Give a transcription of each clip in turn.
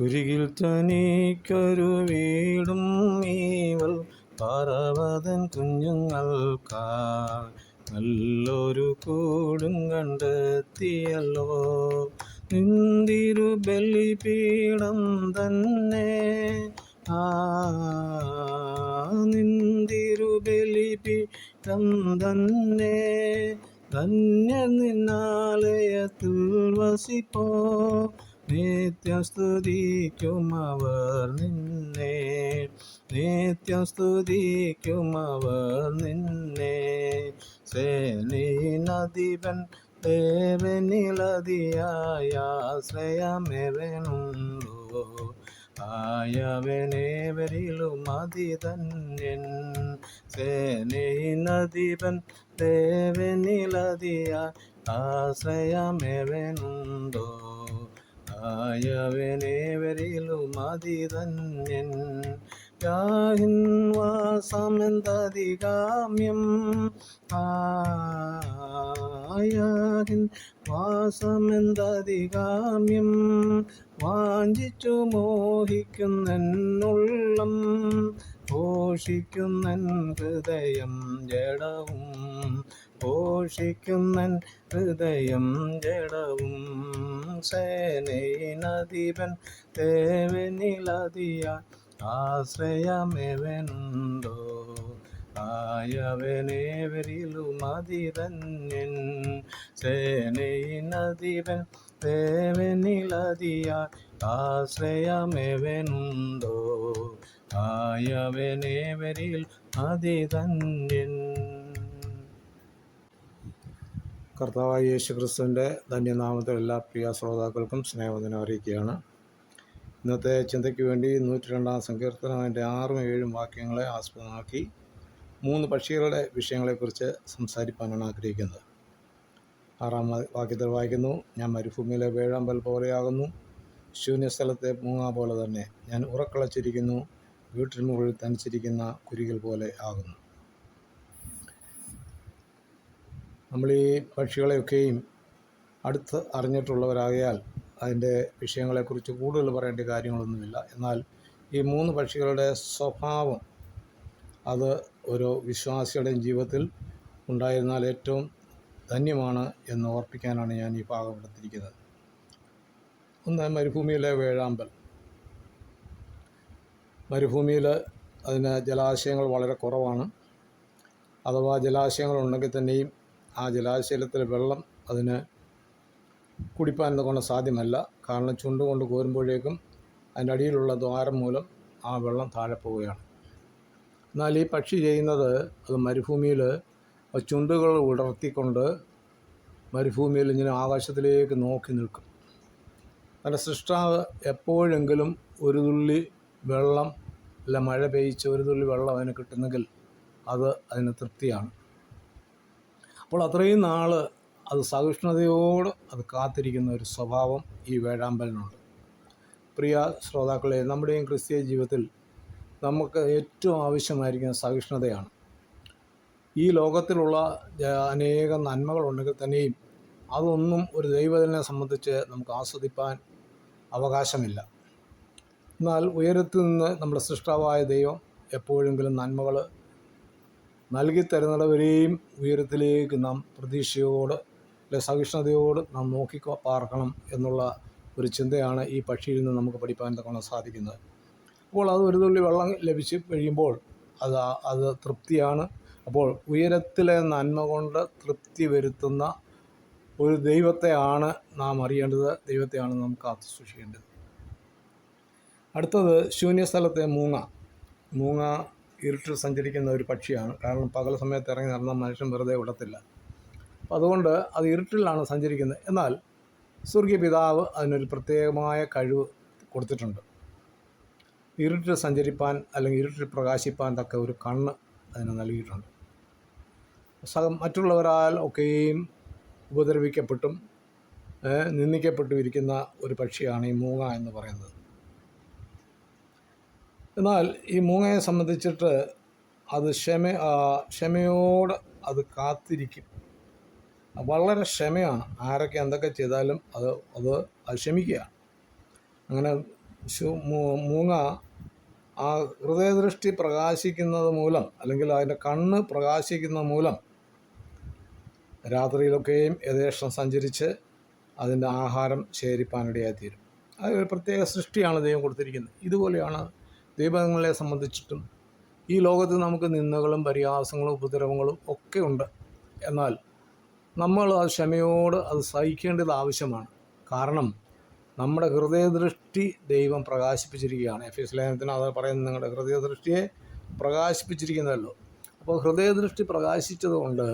കുരികിൽ തനിക്കൊരു വീടും ഈവൽ പറവതൻ കുഞ്ഞുങ്ങൾക്കാ നല്ലൊരു കൂടും കണ്ടെത്തിയല്ലോ. നിന്തിരു ബലിപീഠം തന്നെ. ആ നിന്തിരു ബലിപീഠം തന്നെ. ധന്യ നിന്നാലയത്തിൽ വസിപ്പോ. നിത്യം സ്തുതിക്കും അവർ നിന്നെ. നിത്യം സ്തുതിക്കും അവർ നിന്നെ സേനീനദീപൻ ദേവനിലതിയായ ആശ്രയമേവനുണ്ടോ ആയവനേവരിലും അതിതന്യൻ. സേനീനദീപൻ ദേവനിലതിയ ആശ്രയമേവനുണ്ടോ ആയവനേവരിലും അതിതന്യൻ. യാഹിൻ വാസമെന്തധികാമ്യം ആയാഹിൻ വാസമെന്തധികാമ്യം വാഞ്ചിച്ചു മോഹിക്കുന്നെന്നുള്ളം. പോഷിക്കുന്നൻ ഹൃദയം ജഡവും. പോഷിക്കുന്നൻ ഹൃദയം ജഡവും. സേനയിനധിപൻ ദേവനിലതിയ ആശ്രയമേവനുണ്ടോ ആയവനേവരിലും അതിതന്യൻ സേനയിനധിപൻ ദേവനിലതിയ ആശ്രയമേവനുണ്ടോ ആയവനേവരിൽ അതിതന്യൻ കർത്താവായ യേശു ക്രിസ്തുവിന്റെ ധന്യനാമത്തിൽ എല്ലാ പ്രിയ ശ്രോതാക്കൾക്കും സ്നേഹവന്ദനം അറിയിക്കുകയാണ്. ഇന്നത്തെ ചിന്തയ്ക്ക് വേണ്ടി നൂറ്റി രണ്ടാം സങ്കീർത്തനം അതിന്റെ ആറും ഏഴും വാക്യങ്ങളെ ആസ്പദമാക്കി മൂന്ന് പക്ഷികളുടെ വിഷയങ്ങളെക്കുറിച്ച് സംസാരിക്കാനാണ് ആഗ്രഹിക്കുന്നത്. ആറാം വാക്യത്തിൽ വായിക്കുന്നു ഞാൻ മരുഭൂമിയിലെ വേഴാമ്പൽ പോലെയാകുന്നു ശൂന്യസ്ഥലത്തെ മൂങ്ങ പോലെ തന്നെ. ഞാൻ ഉറക്കളച്ചിരിക്കുന്നു വീട്ടിനുള്ളിൽ തനിച്ചിരിക്കുന്ന കുരികൾ പോലെ ആകുന്നു. നമ്മൾ ഈ പക്ഷികളെയൊക്കെയും അടുത്ത് അറിഞ്ഞിട്ടുള്ളവരാകയാൽ അതിന്റെ വിഷയങ്ങളെക്കുറിച്ച് കൂടുതൽ പറയേണ്ട കാര്യങ്ങളൊന്നുമില്ല. എന്നാൽ ഈ മൂന്ന് പക്ഷികളുടെ സ്വഭാവം അത് ഒരു വിശ്വാസിയുടെയും ജീവിതത്തിൽ ഉണ്ടായിരുന്നാൽ ഏറ്റവും ധന്യമാണ് എന്ന് ഓർപ്പിക്കാനാണ് ഞാൻ ഈ ഭാഗം എടുത്തിരിക്കുന്നത്. ഒന്ന് മരുഭൂമിയിലെ വേഴാമ്പൽ. മരുഭൂമിയിൽ അതിന് ജലാശയങ്ങൾ വളരെ കുറവാണ്. അഥവാ ജലാശയങ്ങൾ ഉണ്ടെങ്കിൽ തന്നെയും ആ ജലാശയത്തിൽ വെള്ളം അതിന് കുടിപ്പാൻ കൊണ്ട് സാധ്യമല്ല. കാരണം ചുണ്ട് കൊണ്ട് കോരുമ്പോഴേക്കും അതിന്റെ അടിയിലുള്ള ദ്വാരം മൂലം ആ വെള്ളം താഴെ പോവുകയാണ്. എന്നാൽ ഈ പക്ഷി ചെയ്യുന്നത് അത് മരുഭൂമിയിൽ ചുണ്ടുകൾ ഉടർത്തിക്കൊണ്ട് മരുഭൂമിയിൽ ഇങ്ങനെ ആകാശത്തിലേക്ക് നോക്കി നിൽക്കും. തന്റെ സൃഷ്ടാവ് എപ്പോഴെങ്കിലും ഒരു തുള്ളി വെള്ളം അല്ല മഴ പെയ്ച്ച് ഒരു തുള്ളി വെള്ളം അതിന് കിട്ടുന്നെങ്കിൽ അത് അതിന് തൃപ്തിയാണ്. അപ്പോൾ അത്രയും നാൾ അത് സഹിഷ്ണുതയോട് അത് കാത്തിരിക്കുന്ന ഒരു സ്വഭാവം ഈ വേഴാമ്പലിനുണ്ട്. പ്രിയ ശ്രോതാക്കളെ നമ്മുടെയും ക്രിസ്തീയ ജീവിതത്തിൽ നമുക്ക് ഏറ്റവും ആവശ്യമായിരിക്കുന്ന സഹിഷ്ണുതയാണ്. ഈ ലോകത്തിലുള്ള അനേകം നന്മകളുണ്ടെങ്കിൽ തന്നെയും അതൊന്നും ഒരു ദൈവത്തിനെ സംബന്ധിച്ച് നമുക്ക് ആസ്വദിപ്പാൻ അവകാശമില്ല. എന്നാൽ ഉയരത്തിൽ നിന്ന് നമ്മുടെ സൃഷ്ടാവായ ദൈവം എപ്പോഴെങ്കിലും നന്മകൾ നൽകി തരുന്നവരെയും ഉയരത്തിലേക്ക് നാം പ്രതീക്ഷയോട് അല്ലെ സഹിഷ്ണുതയോട് നാം നോക്കി പാർക്കണം എന്നുള്ള ഒരു ചിന്തയാണ് ഈ പക്ഷിയിൽ നിന്ന് നമുക്ക് പഠിപ്പാൻ തക്കണം സാധിക്കുന്നത്. അപ്പോൾ അത് ഒരു തുള്ളി വെള്ളം ലഭിച്ച് കഴിയുമ്പോൾ അത് അത് തൃപ്തിയാണ്. അപ്പോൾ ഉയരത്തിലെ നന്മ കൊണ്ട് തൃപ്തി വരുത്തുന്ന ഒരു ദൈവത്തെയാണ് നാം അറിയേണ്ടത്. ദൈവത്തെയാണ് നാം കാത്തു സൂക്ഷിക്കേണ്ടത്. അടുത്തത് ശൂന്യസ്ഥലത്തെ മൂങ്ങ. മൂങ്ങ ഇരുട്ടിൽ സഞ്ചരിക്കുന്ന ഒരു പക്ഷിയാണ്. കാരണം പകൽ സമയത്ത് ഇറങ്ങി നടന്ന മനുഷ്യൻ വെറുതെ വിടത്തില്ല. അപ്പോൾ അതുകൊണ്ട് അത് ഇരുട്ടിലാണ് സഞ്ചരിക്കുന്നത്. എന്നാൽ സ്വർഗീയ പിതാവ് അതിനൊരു പ്രത്യേകമായ കഴിവ് കൊടുത്തിട്ടുണ്ട്. ഇരുട്ടിൽ സഞ്ചരിപ്പാൻ അല്ലെങ്കിൽ ഇരുട്ടിൽ പ്രകാശിപ്പാൻ തക്ക ഒരു കണ്ണ് അതിന് നൽകിയിട്ടുണ്ട്. സകം മറ്റുള്ളവരാൽ ഒക്കെയും ഉപദ്രവിക്കപ്പെട്ടും നിന്ദിക്കപ്പെട്ടും ഇരിക്കുന്ന ഒരു പക്ഷിയാണ് ഈ മൂങ്ങ എന്ന് പറയുന്നത്. എന്നാൽ ഈ മൂങ്ങയെ സംബന്ധിച്ചിട്ട് അത് ക്ഷമ ക്ഷമയോട് അത് കാത്തിരിക്കും. വളരെ ക്ഷമയാണ്. ആരൊക്കെ എന്തൊക്കെ ചെയ്താലും അത് അത് ക്ഷമിക്കുക. അങ്ങനെ മൂങ്ങ ആ ഹൃദയദൃഷ്ടി പ്രകാശിക്കുന്നത് മൂലം അല്ലെങ്കിൽ അതിന്റെ കണ്ണ് പ്രകാശിക്കുന്നത് മൂലം രാത്രിയിലൊക്കെയും യഥേഷ്ടം സഞ്ചരിച്ച് അതിന്റെ ആഹാരം ശേഖരിപ്പാനിടയായിത്തീരും. തീരും അതൊരു പ്രത്യേക സൃഷ്ടിയാണ് ദൈവം കൊടുത്തിരിക്കുന്നത്. ഇതുപോലെയാണ് ദൈവങ്ങളെ സംബന്ധിച്ചിട്ടും ഈ ലോകത്ത് നമുക്ക് നിന്ദകളും പരിഹാസങ്ങളും ഉപദ്രവങ്ങളും ഒക്കെ ഉണ്ട്. എന്നാൽ നമ്മൾ ആ ക്ഷമയോട് അത് സഹിക്കേണ്ടത് ആവശ്യമാണ്. കാരണം നമ്മുടെ ഹൃദയദൃഷ്ടി ദൈവം പ്രകാശിപ്പിച്ചിരിക്കുകയാണ്. എഫ് എസ് ലേഖനത്തിന് അത് പറയുന്നത് നിങ്ങളുടെ ഹൃദയദൃഷ്ടിയെ പ്രകാശിപ്പിച്ചിരിക്കുന്നതല്ലോ. അപ്പോൾ ഹൃദയദൃഷ്ടി പ്രകാശിച്ചതുകൊണ്ട്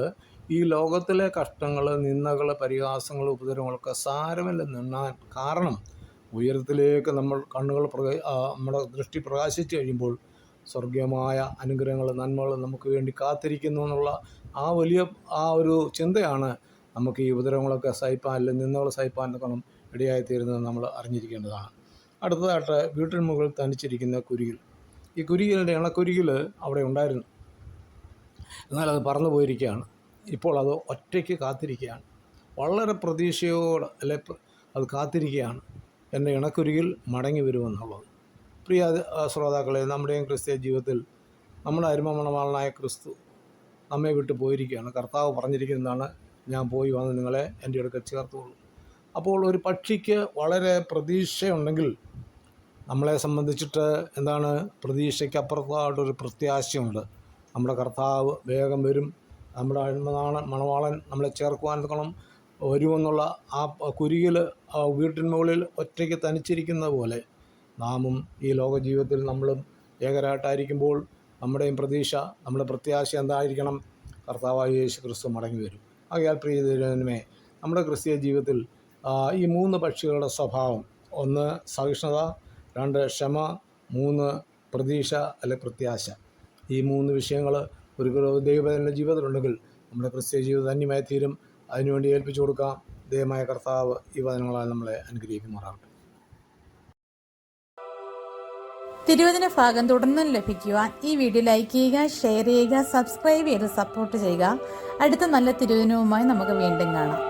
ഈ ലോകത്തിലെ കഷ്ടങ്ങൾ നിന്ദകൾ പരിഹാസങ്ങൾ ഉപദ്രവങ്ങളൊക്കെ സാരമില്ല നിന്നാൻ കാരണം ഉയരത്തിലേക്ക് നമ്മൾ കണ്ണുകൾ പ്രകാ നമ്മുടെ ദൃഷ്ടി പ്രകാശിച്ചു കഴിയുമ്പോൾ സ്വർഗീയമായ അനുഗ്രഹങ്ങൾ നന്മകൾ നമുക്ക് വേണ്ടി കാത്തിരിക്കുന്നു എന്നുള്ള ആ വലിയ ആ ഒരു ചിന്തയാണ് നമുക്ക് ഈ ഉപദ്രവങ്ങളൊക്കെ സഹിപ്പാൻ അല്ലെങ്കിൽ നിന്നകൾ സഹിപ്പാൻ തക്കണം ഇടയായിത്തീരുന്നത് നമ്മൾ അറിഞ്ഞിരിക്കേണ്ടതാണ്. അടുത്തതായിട്ട് വീട്ടിന് മുകളിൽ തനിച്ചിരിക്കുന്ന കുരുകിൽ. ഈ കുരുകിലിന്റെ ഇണക്കുരുകിൽ അവിടെ ഉണ്ടായിരുന്നു. എന്നാൽ അത് പറന്നു പോയിരിക്കുകയാണ്. ഇപ്പോൾ അത് ഒറ്റയ്ക്ക് കാത്തിരിക്കുകയാണ്. വളരെ പ്രതീക്ഷയോടെ അല്ലെ അത് കാത്തിരിക്കുകയാണ്. എന്റെ ഇണക്കുരുകിൽ മടങ്ങി വരുമെന്നുള്ളത് പ്രിയ ശ്രോതാക്കളെ നമ്മുടെയും ക്രിസ്തീയ ജീവിതത്തിൽ നമ്മുടെ അരുമമണമാളനായ ക്രിസ്തു നമ്മെ വിട്ട് പോയിരിക്കുകയാണ്. കർത്താവ് പറഞ്ഞിരിക്കുന്നതാണ് ഞാൻ പോയി വന്ന് നിങ്ങളെ എന്റെ അടുക്കൽ ചേർത്തുകൊള്ളു അപ്പോൾ ഒരു പക്ഷിക്ക് വളരെ പ്രതീക്ഷയുണ്ടെങ്കിൽ നമ്മളെ സംബന്ധിച്ചിട്ട് എന്താണ് പ്രതീക്ഷയ്ക്ക് അപ്പുറത്തായിട്ടൊരു പ്രത്യാശയുണ്ട്. നമ്മുടെ കർത്താവ് വേഗം വരും. നമ്മുടെ അരുമനാളൻ മണവാളൻ നമ്മളെ ചേർക്കുവാൻ വരുമെന്നുള്ള ആ കുരുകിൽ ആ വീട്ടിന് മുകളിൽ ഒറ്റയ്ക്ക് തനിച്ചിരിക്കുന്ന പോലെ നാമും ഈ ലോക ജീവിതത്തിൽ നമ്മളും ഏകരായിട്ടായിരിക്കുമ്പോൾ നമ്മുടെയും പ്രതീക്ഷ നമ്മുടെ പ്രത്യാശ എന്തായിരിക്കണം? കർത്താവായ യേശു ക്രിസ്തു മടങ്ങി വരും. ആകയാൽ പ്രിയതരമേ നമ്മുടെ ക്രിസ്തീയ ജീവിതത്തിൽ ഈ മൂന്ന് പക്ഷികളുടെ സ്വഭാവം ഒന്ന് സഹിഷ്ണുത രണ്ട് ക്ഷമ മൂന്ന് പ്രതീക്ഷ അല്ലെ പ്രത്യാശ. ഈ മൂന്ന് വിഷയങ്ങൾ ഒരു ദൈവത്തിന്റെ ജീവിതത്തിലുണ്ടെങ്കിൽ നമ്മുടെ ക്രിസ്തീയ ജീവിതം ധന്യമായി തീരും അതിനുവേണ്ടി ഏൽപ്പിച്ചു കൊടുക്കാം. ദൈവമായ കർത്താവ് ഈ വചനങ്ങളാൽ നമ്മളെ അനുഗ്രഹിക്കുമാറാകട്ടെ. തിരുവചന ഭാഗം തുടർന്നും ലഭിക്കുവാൻ ഈ വീഡിയോ ലൈക്ക് ചെയ്യുക ഷെയർ ചെയ്യുക സബ്സ്ക്രൈബ് ചെയ്ത് സപ്പോർട്ട് ചെയ്യുക. അടുത്ത നല്ല തിരുവചനവുമായി നമുക്ക് വീണ്ടും കാണാം.